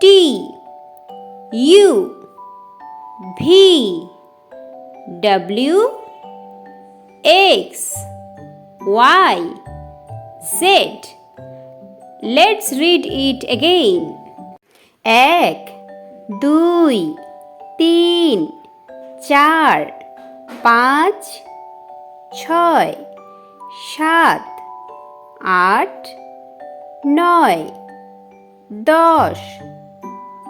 T U V W X Y Z Let's read it again. এক দুই তিন চার পাঁচ ছয় সাত আট নয় দশ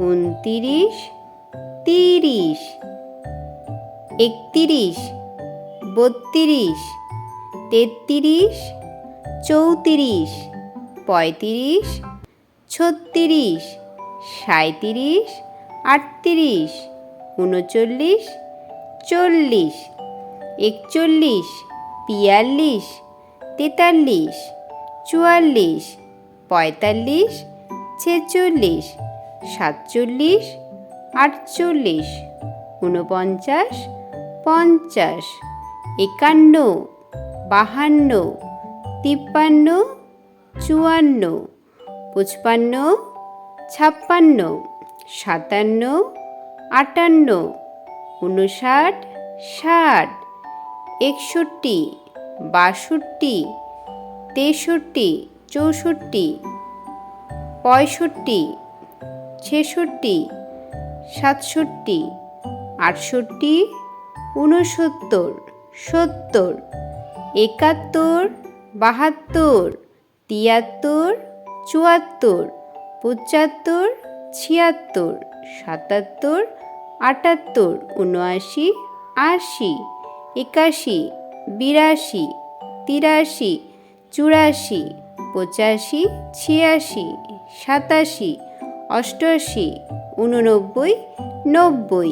উনতিরিশ, তিরিশ, একতিরিশ, বত্রিশ, তেত্রিশ, চৌত্রিশ, পঁয়ত্রিশ, ছত্রিশ সাঁত্রিশ আটত্রিশ, উনচল্লিশ, চল্লিশ, একচল্লিশ, বিয়াল্লিশ, তেতাল্লিশ, চুয়াল্লিশ, পঁয়তাল্লিশ, ছেচল্লিশ সাতচল্লিশ, আটচল্লিশ, ঊনপঞ্চাশ, পঞ্চাশ, একান্ন, বাহান্ন, তিপ্পান্ন, চুয়ান্ন, পঁচপান্ন, ছাপ্পান্ন, সাতান্ন, আটান্ন উনষাট ষাট, একষট্টি, বাষট্টি, তেষট্টি, চৌষট্টি, পঁয়ষট্টি ছেষট্টি, সাতষট্টি, আটষট্টি, ঊনসত্তর, সত্তর, একাত্তর, বাহাত্তর, তিয়াত্তর, চুয়াত্তর, পঁচাত্তর, ছিয়াত্তর, সাতাত্তর, আটাত্তর উনআশি আশি, একাশি, বিরাশি, তিরাশি, চুরাশি, পঁচাশি, ছিয়াশি, সাতাশি অষ্টআশি উননব্বই নব্বই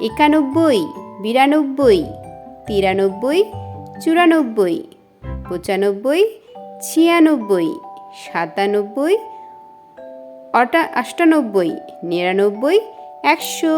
একানব্বই বিরানব্বই তিরানব্বই চুরানব্বই পঁচানব্বই ছিয়ানব্বই সাতানব্বই অটা অষ্টানব্বই নিরানব্বই একশো